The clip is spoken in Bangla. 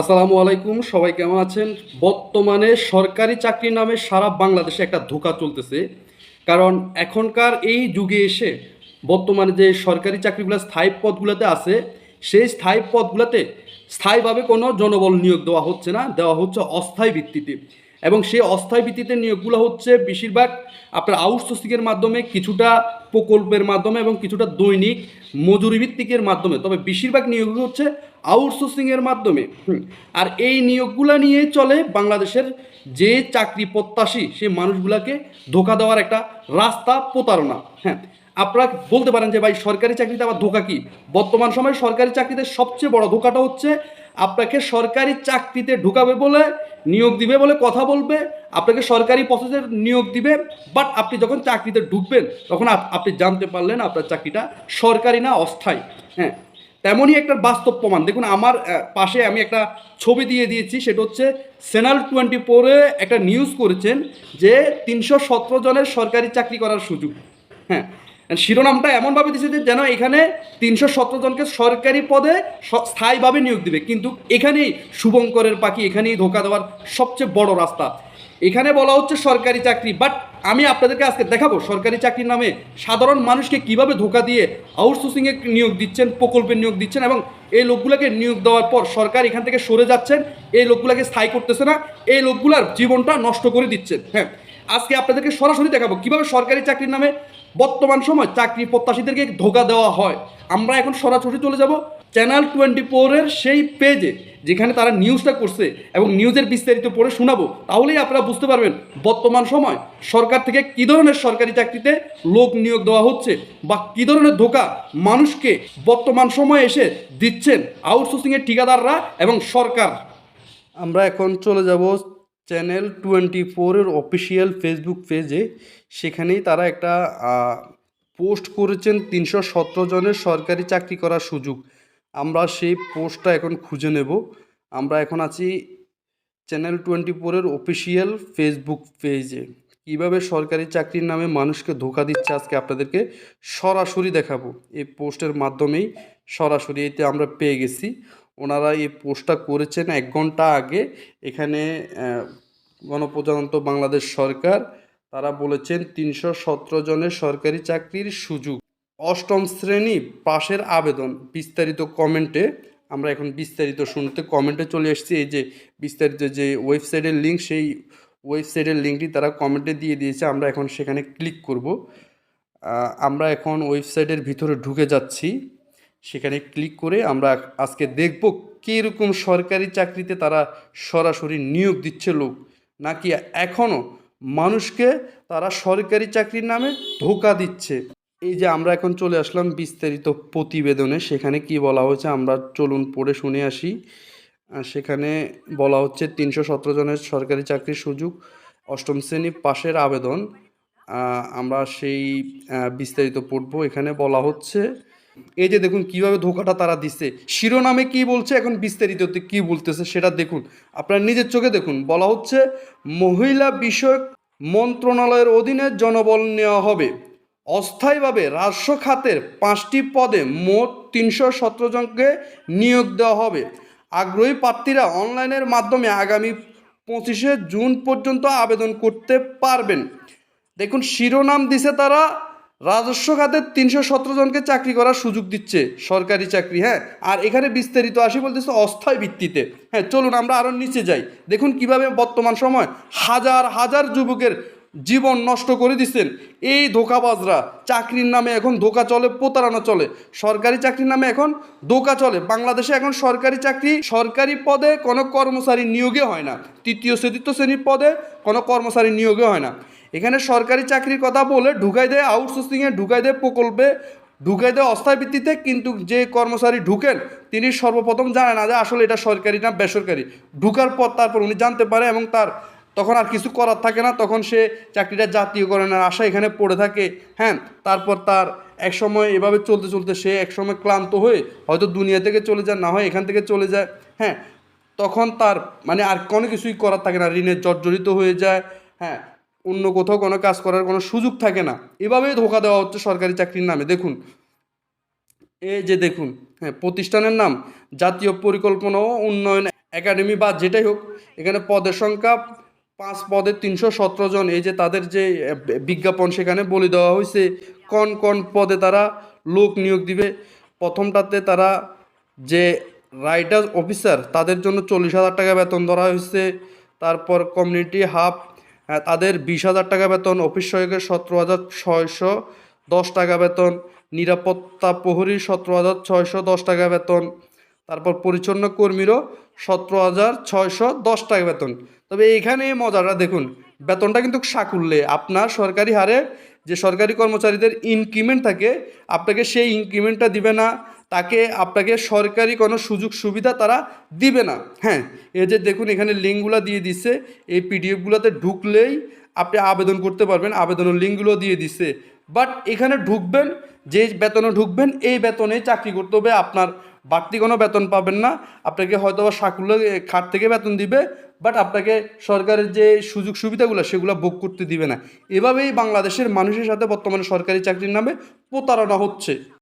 আসসালামু আলাইকুম, সবাই কেমন আছেন? বর্তমানে সরকারি চাকরি নামে সারা বাংলাদেশে একটা ধোকা চলতেছে। কারণ এখনকার এই যুগে এসে বর্তমানে যে সরকারি চাকরিগুলো স্থায়ী পদগুলোতে আছে, সেই স্থায়ী পদগুলোতে স্থায়ীভাবে কোনো জনবল নিয়োগ দেওয়া হচ্ছে না, দেওয়া হচ্ছে অস্থায়ী ভিত্তিতে। এবং সেই অস্থায়ী ভিত্তিতে নিয়োগগুলো হচ্ছে বেশিরভাগ আপনার আউটসোর্সিংয়ের মাধ্যমে, কিছুটা প্রকল্পের মাধ্যমে এবং কিছুটা দৈনিক মজুরি ভিত্তিকের মাধ্যমে। তবে বেশিরভাগ নিয়োগ হচ্ছে আউটসোর্সিংয়ের মাধ্যমে। আর এই নিয়োগগুলো নিয়ে চলে বাংলাদেশের যে চাকরি প্রত্যাশী, সেই মানুষগুলোকে ধোকা দেওয়ার একটা রাস্তা প্রতারণা। হ্যাঁ আপনারা বলতে পারেন যে ভাই, সরকারি চাকরিতে আবার ধোকা কি? বর্তমান সময়ে সরকারি চাকরিতে সবচেয়ে বড় ধোকাটা হচ্ছে আপনাকে সরকারি চাকরিতে ঢুকাবে বলে নিয়োগ দিবে বলে কথা বলবে, আপনাকে সরকারি প্রসেসের নিয়োগ দিবে বাট আপনি যখন চাকরিতে ঢুকবেন, তখন আপনি জানতে পারলেন আপনার চাকরিটা সরকারি না অস্থায়ী। হ্যাঁ তেমনই একটা বাস্তব প্রমাণ। দেখুন, আমার পাশে আমি একটা ছবি দিয়ে দিয়েছি, সেটা হচ্ছে সেনাল টোয়েন্টি ফোরে একটা নিউজ করেছেন যে তিনশো সতেরো জনের সরকারি চাকরি করার সুযোগ। হ্যাঁ শিরোনামটা এমনভাবে দিয়েছে যে যেন এখানে তিনশো সতেরো জনকে সরকারি পদে স্থায়ীভাবে নিয়োগ দিবে। কিন্তু এখানেই শুভঙ্করের পাখি, এখানেই ধোকা দেওয়ার সবচেয়ে বড় রাস্তা। এখানে বলা হচ্ছে সরকারি চাকরি বাট আমি আপনাদেরকে আজকে দেখাবো সরকারি চাকরির নামে সাধারণ মানুষকে কীভাবে ধোকা দিয়ে আউটসোর্সিংয়ে নিয়োগ দিচ্ছেন, প্রকল্পে নিয়োগ দিচ্ছেন এবং এই লোকগুলোকে নিয়োগ দেওয়ার পর সরকার এখান থেকে সরে যাচ্ছেন, এই লোকগুলোকে স্থায়ী করতেছে না, এই লোকগুলার জীবনটা নষ্ট করে দিচ্ছেন। হ্যাঁ আজকে আপনাদেরকে সরাসরি দেখাবো কীভাবে সরকারি চাকরির নামে বর্তমান সময় চাকরি প্রত্যাশীদেরকে ধোকা দেওয়া হয়। আমরা এখন সরাসরি চলে যাব চ্যানেল টোয়েন্টি ফোরের সেই পেজে, যেখানে তারা নিউজটা করছে এবং নিউজের বিস্তারিত পড়ে শোনাবো। তাহলেই আপনারা বুঝতে পারবেন বর্তমান সময় সরকার থেকে কী ধরনের সরকারি চাকরিতে লোক নিয়োগ দেওয়া হচ্ছে বা কী ধরনের ধোকা মানুষকে বর্তমান সময়ে এসে দিচ্ছেন আউটসোর্সিংয়ের ঠিকাদাররা এবং সরকার। আমরা এখন চলে যাব চ্যানেল টোয়েন্টি ফোরের অফিসিয়াল ফেসবুক পেজে সেখানেই তারা একটা পোস্ট করেছেন তিনশো সতেরো জনের সরকারি চাকরি করার সুযোগ। আমরা সেই পোস্টটা এখন খুঁজে নেব। আমরা এখন আছি চ্যানেল টোয়েন্টি ফোরের অফিসিয়াল ফেসবুক পেজে কীভাবে সরকারি চাকরির নামে মানুষকে ধোকা দিচ্ছে আজকে আপনাদেরকে সরাসরি দেখাবো। এই পোস্টের মাধ্যমেই সরাসরি এতে আমরা পেয়ে গেছি। ওনারা এই পোস্টটা করেছেন এক ঘণ্টা আগে। এখানে গণপ্রজাতন্ত্র বাংলাদেশ সরকার, তারা বলেছেন তিনশো সতেরো জনের সরকারি চাকরির সুযোগ। অষ্টম শ্রেণি পাশের আবেদন, বিস্তারিত কমেন্টে, আমরা এখন বিস্তারিত শুনতে, কমেন্টে চলে এসেছি। এই যে বিস্তারিত যে ওয়েবসাইটের লিঙ্ক সেই ওয়েবসাইটের লিঙ্কটি তারা কমেন্টে দিয়ে দিয়েছে। আমরা এখন সেখানে ক্লিক করব। আমরা এখন ওয়েবসাইটের ভিতরে ঢুকে যাচ্ছি। সেখানে ক্লিক করে আমরা আজকে দেখব কীরকম সরকারি চাকরিতে তারা সরাসরি নিয়োগ দিচ্ছে লোক। নাকি এখনও মানুষকে তারা সরকারি চাকরির নামে ধোকা দিচ্ছে। এই যে আমরা এখন চলে আসলাম বিস্তারিত প্রতিবেদনে। সেখানে কি বলা হয়েছে আমরা চলুন পড়ে শুনে আসি। সেখানে বলা হচ্ছে তিনশো সতেরো জনের সরকারি চাকরির সুযোগ, অষ্টম শ্রেণি পাশের আবেদন। আমরা সেই বিস্তারিত পড়ব। এখানে বলা হচ্ছে এই যে দেখুন কীভাবে ধোকাটা তারা দিচ্ছে। শিরোনামে কি বলছে, এখন বিস্তারিততে কি বলতেছে সেটা দেখুন। আপনার নিজের চোখে দেখুন। বলা হচ্ছে, মহিলা বিষয়ক মন্ত্রণালয়ের অধীনে জনবল নেওয়া হবে। অস্থায়ীভাবে রাজস্ব খাতের পাঁচটি পদে মোট তিনশো সতেরো জনকে নিয়োগ দেওয়া হবে। আগ্রহী প্রার্থীরা অনলাইনের মাধ্যমে আগামী পঁচিশে জুন পর্যন্ত আবেদন করতে পারবেন। দেখুন, শিরোনাম দিছে তারা রাজস্ব খাতে তিনশো সতেরো জনকে চাকরি করার সুযোগ দিচ্ছে সরকারি চাকরি হ্যাঁ? আর এখানে বিস্তারিত আসি বলতেছে অস্থায়ী ভিত্তিতে। হ্যাঁ চলুন আমরা আরও নিচে যাই। দেখুন কীভাবে বর্তমান সময় হাজার হাজার যুবকের জীবন নষ্ট করে দিচ্ছেন। এই ধোকাবাজরা, চাকরির নামে এখন ধোকা চলে, প্রতারণা চলে। সরকারি চাকরির নামে এখন ধোকা চলে। বাংলাদেশে এখন সরকারি চাকরি সরকারি পদে কোনো কর্মচারী নিয়োগে হয় না। তৃতীয়, চতুর্থ শ্রেণির পদে কোনো কর্মচারী নিয়োগে হয় না। এখানে সরকারি চাকরির কথা বলে ঢুকাই দেয় আউটসোর্সিংয়ে ঢুকাই দেয় প্রকল্পে, ঢুকাই দেয় অস্থায়ী ভিত্তিতে, কিন্তু যে কর্মচারী ঢুকেন, তিনি সর্বপ্রথম জানেন না যে আসলে এটা সরকারি না বেসরকারি। ঢুকার পর তারপর উনি জানতে পারে এবং তার তখন আর কিছু করার থাকে না, তখন সে চাকরিটা জাতীয়করণের আশা এখানে পড়ে থাকে। হ্যাঁ তারপর তার এক সময় এভাবে চলতে চলতে সে এক সময় ক্লান্ত হয়ে হয়তো দুনিয়া থেকে চলে যায়, না হয় এখান থেকে চলে যায়। হ্যাঁ তখন তার মানে আর কোনো কিছুই করার থাকে না ঋণের জর্জরিত হয়ে যায়। হ্যাঁ অন্য কোথাও কোনো কাজ করার কোনো সুযোগ থাকে না। এভাবেই ধোকা দেওয়া হচ্ছে সরকারি চাকরির নামে। দেখুন এই যে দেখুন হ্যাঁ প্রতিষ্ঠানের নাম জাতীয় পরিকল্পনা ও উন্নয়ন একাডেমি বা যেটাই হোক এখানে পদের সংখ্যা পাঁচ পদে তিনশো সতেরো জন। এই যে তাদের যে বিজ্ঞাপন সেখানে বলে দেওয়া হয়েছে কোন কোন পদে তারা লোক নিয়োগ দিবে। প্রথমটাতে তারা যে রাইটার অফিসার তাদের জন্য চল্লিশ হাজার টাকা বেতন ধরা হয়েছে। তারপর কমিউনিটি হ্যাঁ, তাদের বিশ হাজার টাকা বেতন, অফিস সহায়কের সতেরো হাজার ছয়শো দশ টাকা বেতন, নিরাপত্তা প্রহরী সতেরো হাজার ছয়শো দশ টাকা বেতন, তারপর পরিচ্ছন্ন কর্মীরও সতেরো হাজার ছয়শো দশ টাকা বেতন। তবে এখানে মজাটা দেখুন বেতনটা কিন্তু সাকুল্যে আপনার সরকারি হারে যে সরকারি কর্মচারীদের ইনক্রিমেন্ট থাকে, আপনাকে সেই ইনক্রিমেন্টটা দিবে না, তাকে আপনাকে সরকারি কোনো সুযোগ সুবিধা তারা দিবে না। হ্যাঁ এই যে দেখুন এখানে লিঙ্কগুলো দিয়ে দিছে, এই পিডিএফগুলোতে ঢুকলেই আপনি আবেদন করতে পারবেন, আবেদনের লিঙ্কগুলো দিয়ে দিচ্ছে বাট এখানে ঢুকবেন যে বেতনে ঢুকবেন, এই বেতনে চাকরি করতে হবে আপনার বাড়তি কোনো বেতন পাবেন না। আপনাকে হয়তো বা সাকুল্য খাট থেকে বেতন দিবে বাট আপনাকে সরকারের যে সুযোগ সুবিধাগুলো, সেগুলো ভোগ করতে দিবে না। এভাবেই বাংলাদেশের মানুষের সাথে বর্তমানে সরকারি চাকরির নামে প্রতারণা হচ্ছে।